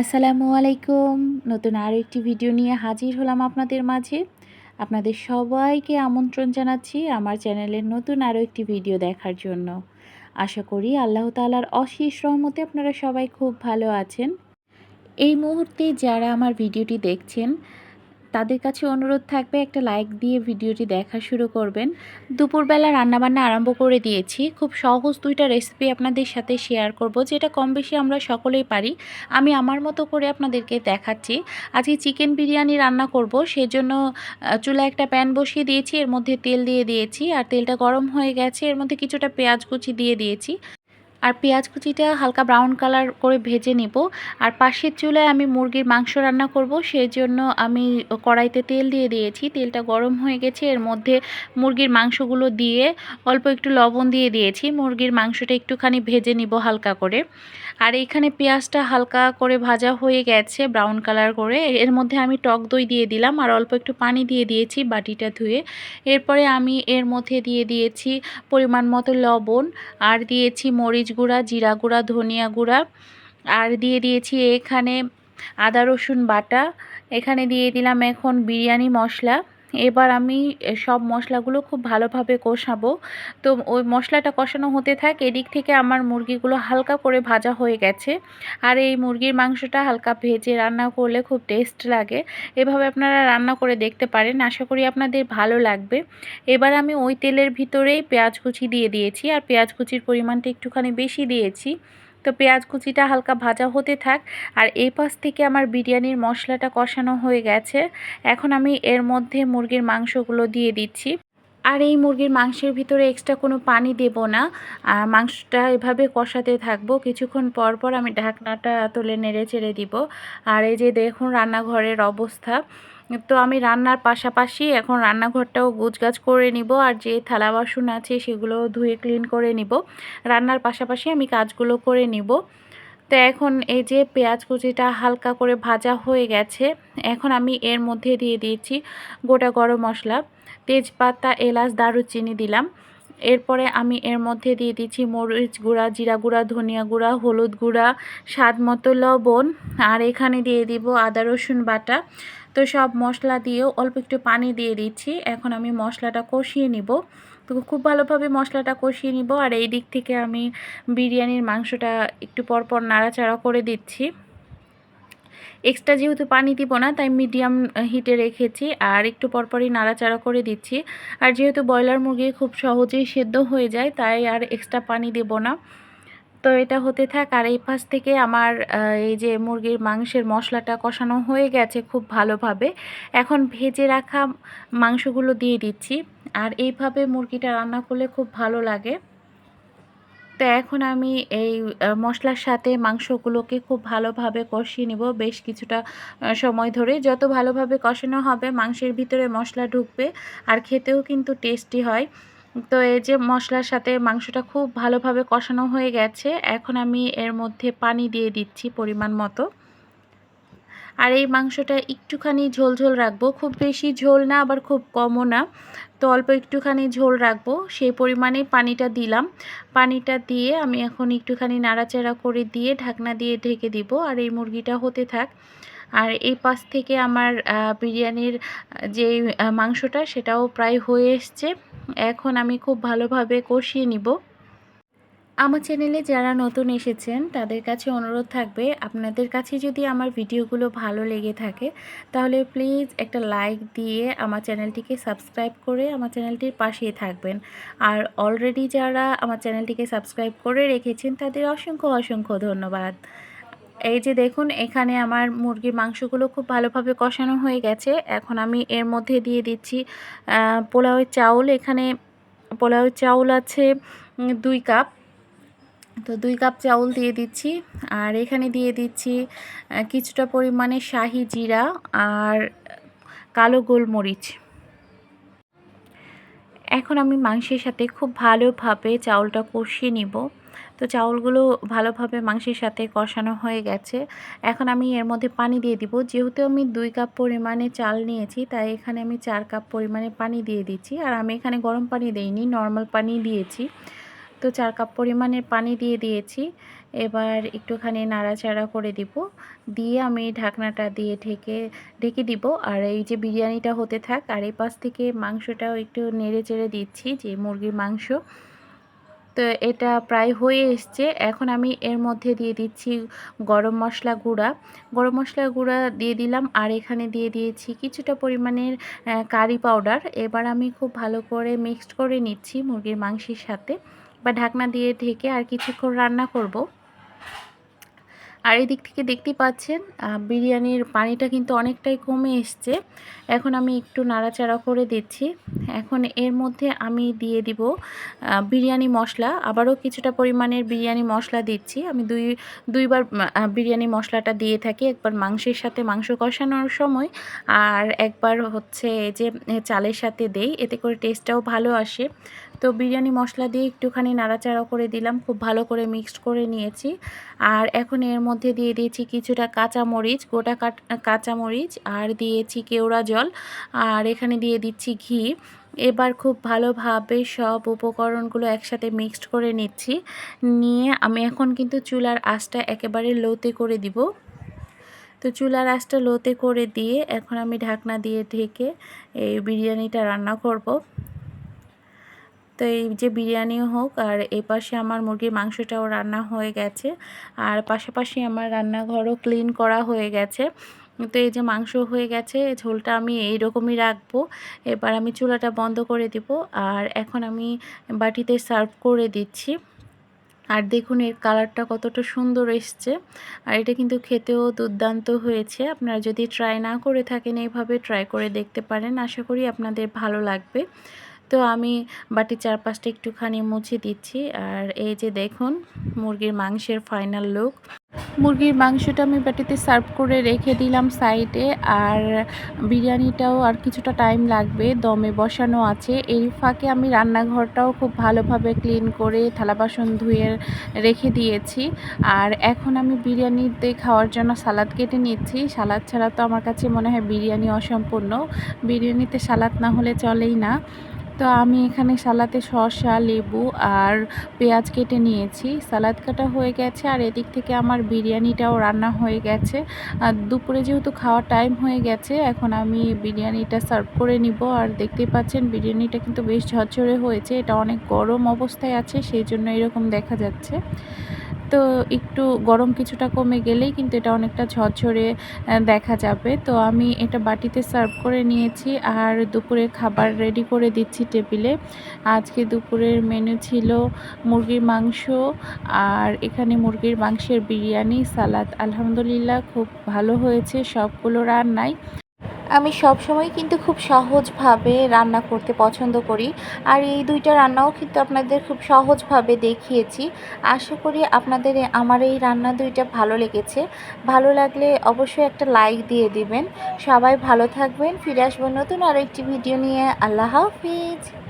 আসসালামু আলাইকুম। নতুন আরও একটি ভিডিও নিয়ে হাজির হলাম আপনাদের মাঝে। আপনাদের সবাইকে আমন্ত্রণ জানাচ্ছি আমার চ্যানেলের নতুন আরও একটি ভিডিও দেখার জন্য। আশা করি আল্লাহ তালার অশেষ রহমতে আপনারা সবাই খুব ভালো আছেন। এই মুহূর্তে যারা আমার ভিডিওটি দেখছেন তাদের কাছে অনুরোধ থাকবে একটা লাইক দিয়ে ভিডিওটি দেখা শুরু করবেন। দুপুরবেলা রান্নাবান্না আরম্ভ করে দিয়েছি। খুব সহজ দুইটা রেসিপি আপনাদের সাথে শেয়ার করব, যেটা কম বেশি আমরা সকলেই পারি। আমি আমার মতো করে আপনাদেরকে দেখাচ্ছি। আজকে চিকেন বিরিয়ানি রান্না করব, সেজন্য চুলা একটা প্যান বসিয়ে দিয়েছি, এর মধ্যে তেল দিয়ে দিয়েছি। আর তেলটা গরম হয়ে গেছে, এর মধ্যে কিছুটা পেঁয়াজ কুচি দিয়ে দিয়েছি। আর পেঁয়াজ কুচিটা হালকা ব্রাউন কালার করে ভেজে নেব। আর পাশের চুলায় আমি মুরগির মাংস রান্না করব, সেই জন্য আমি কড়াইতে তেল দিয়ে দিয়েছি। তেলটা গরম হয়ে গেছে, এর মধ্যে মুরগির মাংসগুলো দিয়ে অল্প একটু লবণ দিয়ে দিয়েছি। মুরগির মাংসটা একটুখানি ভেজে নিব হালকা করে। আর এইখানে পেঁয়াজটা হালকা করে ভাজা হয়ে গেছে ব্রাউন কালার করে। এর মধ্যে আমি টক দই দিয়ে দিলাম আর অল্প একটু পানি দিয়ে দিয়েছি বাটিটা ধুয়ে। এরপরে আমি এর মধ্যে দিয়ে দিয়েছি পরিমাণ মতো লবণ আর দিয়েছি মরিচ গুঁড়া, জিরা গুঁড়া, ধনিয়া গুঁড়া। আর দিয়ে দিয়েছি এখানে আদা রসুন বাটা। এখানে দিয়ে দিলাম এখন বিরিয়ানি মশলা। এবার আমি সব মশলাগুলো খুব ভালোভাবে কষাবো। তো ওই মশলাটা কষানো হতে থাক, এদিক থেকে আমার মুরগিগুলো হালকা করে ভাজা হয়ে গেছে। আর এই মুরগির মাংসটা হালকা ভেজে রান্না করলে খুব টেস্ট লাগে। এভাবে আপনারা রান্না করে দেখতে পারেন, আশা করি আপনাদের ভালো লাগবে। এবার আমি ওই তেলের ভিতরেই পেঁয়াজ কুচি দিয়ে দিয়েছি। আর পেঁয়াজ কুচির পরিমাণটা একটুখানি বেশি দিয়েছি। তো পেঁয়াজ কুচিটা হালকা ভাজা হতে থাক। আর এই পাশ থেকে আমার বিরিয়ানির মশলাটা কষানো হয়ে গেছে। এখন আমি এর মধ্যে মুরগির মাংসগুলো দিয়ে দিচ্ছি। আর এই মুরগির মাংসের ভিতরে এক্সট্রা কোনো পানি দেব না। মাংসটা এভাবে কষাতে থাকব। কিছুক্ষণ পর পর আমি ঢাকনাটা তুলে নেড়ে চেড়ে দিব। আর এই যে দেখুন রান্নাঘরের অবস্থা। তো আমি রান্নার পাশাপাশি এখন রান্নাঘরটাও গুছগাছ করে নিব আর যে থালা বাসন আছে সেগুলো ধুয়ে ক্লিন করে নিব। রান্নার পাশাপাশি আমি কাজগুলো করে নিব। তো এখন এই যে পেঁয়াজ কুচিটা হালকা করে ভাজা হয়ে গেছে, এখন আমি এর মধ্যে দিয়ে দিয়েছি গোটা গরম মশলা। তেজপাতা, এলাচ, দারুচিনি দিলাম। এরপরে আমি এর মধ্যে দিয়ে দিচ্ছি মরিচ গুঁড়া, জিরা গুঁড়া, ধনিয়া গুঁড়া, হলুদ গুঁড়া, স্বাদ মতো লবণ, আর এখানে দিয়ে দিব আদা, রসুন বাটা। তো সব মশলা দিয়েও অল্প একটু পানি দিয়ে দিচ্ছি। এখন আমি মশলাটা কষিয়ে নিব। তো খুব ভালোভাবে মশলাটা কষিয়ে নিব। আর এই দিক থেকে আমি বিরিয়ানির মাংসটা একটু পরপর নাড়াচাড়া করে দিচ্ছি। এক্সট্রা যেহেতু পানি দিব না, তাই মিডিয়াম হিটে রেখেছি আর একটু পরপরই নাড়াচাড়া করে দিচ্ছি। আর যেহেতু ব্রয়লার মুরগি খুব সহজেই সেদ্ধ হয়ে যায়, তাই আর এক্সট্রা পানি দেব না। তো এটা হতে থাক, আর এই পাশ থেকে আমার এই যে মুরগির মাংসের মশলাটা কষানো হয়ে গেছে খুব ভালোভাবে। এখন ভেজে রাখা মাংসগুলো দিয়ে দিচ্ছি। আর এইভাবে মুরগিটা রান্না করলে খুব ভালো লাগে। তো এখন আমি এই মশলার সাথে মাংসগুলোকে খুব ভালোভাবে কষিয়ে নেব। বেশ কিছুটা সময় ধরে। যত ভালোভাবে কষানো হবে, মাংসের ভিতরে মশলা ঢুকবে আর খেতেও কিন্তু টেস্টি হয়। তো এই যে মশলার সাথে মাংসটা খুব ভালোভাবে কষানো হয়ে গেছে, এখন আমি এর মধ্যে পানি দিয়ে দিচ্ছি পরিমাণ মতো। আর এই মাংসটা একটুখানি ঝোল ঝোল রাখব। খুব বেশি ঝোল না, আবার খুব কমও না। তো অল্প একটুখানি ঝোল রাখব। সেই পরিমাণে পানিটা দিলাম। পানিটা দিয়ে আমি এখন একটুখানি নাড়াচাড়া করে দিয়ে ঢাকনা দিয়ে ঢেকে দিব। আর এই মুরগিটা হতে থাক। আর এই পাশ থেকে আমার বিরিয়ানির যে মাংসটা, সেটাও প্রায় হয়ে এসছে। এখন আমি খুব ভালোভাবে কষিয়ে নিব। আমার চ্যানেলে যারা নতুন এসেছেন, তাদের কাছে অনুরোধ থাকবে, আপনাদের কাছে যদি আমার ভিডিওগুলো ভালো লেগে থাকে, তাহলে প্লিজ একটা লাইক দিয়ে আমার চ্যানেলটিকে সাবস্ক্রাইব করে আমার চ্যানেলটির পাশেই থাকবেন। আর অলরেডি যারা আমার চ্যানেলটিকে সাবস্ক্রাইব করে রেখেছেন, তাদের অসংখ্য অসংখ্য ধন্যবাদ। এই যে দেখুন, এখানে আমার মুরগির মাংসগুলো খুব ভালোভাবে কষানো হয়ে গেছে। এখন আমি এর মধ্যে দিয়ে দিচ্ছি পোলাওয়ের চাউল। এখানে পোলাওয়ের চাউল আছে দুই কাপ। তো দুই কাপ চাউল দিয়ে দিচ্ছি। আর এখানে দিয়ে দিচ্ছি কিছুটা পরিমাণে শাহি জিরা আর কালো গোলমরিচ। এখন আমি মাংসের সাথে খুব ভালোভাবে চাউলটা কষিয়ে নিব। তো চাউলগুলো ভালোভাবে মাংসের সাথে কষানো হয়ে গেছে। এখন আমি এর মধ্যে পানি দিয়ে দিব। যেহেতু আমি দুই কাপ পরিমাণে চাল নিয়েছি, তাই এখানে আমি চার কাপ পরিমাণে পানি দিয়ে দিচ্ছি। আর আমি এখানে গরম পানি দিইনি, নর্মাল পানি দিয়েছি। তো চার কাপ পরিমাণের পানি দিয়ে দিয়েছি। এবার একটুখানি নাড়াচাড়া করে দিব। দিয়ে আমি ঢাকনাটা দিয়ে ঢেকে ঢেকে দিব। আর এই যে বিরিয়ানিটা হতে থাক, আর এই পাশ থেকে মাংসটাও একটু নেড়ে চেড়ে দিচ্ছি, যে মুরগির মাংস। তো এটা প্রায় হয়ে এসছে। এখন আমি এর মধ্যে দিয়ে দিচ্ছি গরম মশলা গুঁড়া। গরম মশলা গুঁড়া দিয়ে দিলাম। আর এখানে দিয়ে দিয়েছি কিছুটা পরিমাণের কারি পাউডার। এবার আমি খুব ভালো করে মিক্সড করে নিচ্ছি মুরগির মাংসের সাথে। বা ঢাকনা দিয়ে ঢেকে আর কিছুক্ষণ রান্না করব। আর এদিক থেকে দেখতে পাচ্ছেন বিরিয়ানির পানিটা কিন্তু অনেকটাই কমে এসছে। এখন আমি একটু নাড়াচাড়া করে দিচ্ছি। এখন এর মধ্যে আমি দিয়ে দিব বিরিয়ানি মশলা। আবারও কিছুটা পরিমাণের বিরিয়ানি মশলা দিচ্ছি। আমি দুই, দুইবার বিরিয়ানি মশলাটা দিয়ে থাকি। একবার মাংসের সাথে মাংস কষানোর সময় আর একবার হচ্ছে যে চালের সাথে দেই। এতে করে টেস্টটাও ভালো আসে। তো বিরিয়ানি মশলা দিয়ে একটুখানি নাড়াচাড়া করে দিলাম, খুব ভালো করে মিক্সড করে নিয়েছি। আর এখন এর মধ্যে দিয়ে দিয়েছি কিছুটা কাঁচা মরিচ গোটা কাঁচা মরিচ আর দিয়েছি কেওড়া জল। আর এখানে দিয়ে দিচ্ছি ঘি। এবার খুব ভালোভাবে সব উপকরণগুলো একসাথে মিক্সড করে নিচ্ছি। নিয়ে আমি এখন কিন্তু চুলার আঁচটা একেবারে লোতে করে দিব। তো চুলার আঁচটা লোতে করে দিয়ে এখন আমি ঢাকনা দিয়ে ঢেকে এই বিরিয়ানিটা রান্না করব। তো এই যে বিরিয়ানি হোক আর এই পাশে আমার মুরগির মাংসটাও রান্না হয়ে গেছে। আর পাশাপাশি আমার রান্নাঘরও ক্লিন করা হয়ে গেছে। তো এই যে মাংস হয়ে গেছে, ঝোলটা আমি এই রকমই রাখব। এবার আমি চুলাটা বন্ধ করে দিব। আর এখন আমি বাটিতে সার্ভ করে দিচ্ছি। আর দেখুন এর কালারটা কতটা সুন্দর এসছে। আর এটা কিন্তু খেতেও দুর্দান্ত হয়েছে। আপনারা যদি ট্রাই না করে থাকেন, এইভাবে ট্রাই করে দেখতে পারেন। আশা করি আপনাদের ভালো লাগবে। তো আমি বাটির চারপাশটা একটুখানি মুছে দিচ্ছি। আর এই যে দেখুন, মুরগির মাংসের ফাইনাল লুক মুরগির মাংসটা আমি বাটিতে সার্ভ করে রেখে দিলাম সাইডে আর বিরিয়ানিটাও আর কিছুটা টাইম লাগবে, দমে বসানো আছে। এই ফাঁকে আমি রান্নাঘরটাও খুব ভালোভাবে ক্লিন করে থালা বাসন ধুয়ে রেখে দিয়েছি। আর এখন আমি বিরিয়ানিতে খাওয়ার জন্য সালাদ কেটে নিচ্ছি। সালাদ ছাড়া তো আমার কাছে মনে হয় বিরিয়ানি অসম্পূর্ণ। বিরিয়ানিতে সালাদ না হলে চলেই না। তো আমি এখানে সালাতে শসা, লেবু আর পেঁয়াজ কেটে নিয়েছি। সালাদ কাটা হয়ে গেছে আর এদিক থেকে আমার বিরিয়ানিটাও রান্না হয়ে গেছে। আর দুপুরে যেহেতু খাওয়ার টাইম হয়ে গেছে, এখন আমি বিরিয়ানিটা সার্ভ করে নিব। আর দেখতেই পাচ্ছেন, বিরিয়ানিটা কিন্তু বেশ ঝরঝরে হয়েছে। এটা অনেক গরম অবস্থায় আছে, সেই জন্য এরকম দেখা যাচ্ছে। তো একটু গরম কিছুটা কমে গেলেই কিন্তু এটা অনেকটা ঝরঝরে দেখা যাবে। তো আমি এটা বাটিতে সার্ভ করে নিয়েছি আর দুপুরে খাবার রেডি করে দিচ্ছি টেবিলে। আজকে দুপুরের মেনু ছিল মুরগির মাংস আর এখানে মুরগির মাংসের বিরিয়ানি, সালাদ। আলহামদুলিল্লাহ খুব ভালো হয়েছে সবগুলো রান্নাই। আমি সব সময় কিন্তু খুব সহজভাবে রান্না করতে পছন্দ করি। আর এই দুইটা রান্নাও কিন্তু আপনাদের খুব সহজভাবে দেখিয়েছি। আশা করি আপনাদের আমার এই রান্না দুইটা ভালো লেগেছে। ভালো লাগলে অবশ্যই একটা লাইক দিয়ে দিবেন। সবাই ভালো থাকবেন, ফিরে আসব নতুন আরও একটি ভিডিও নিয়ে। আল্লাহ হাফিজ।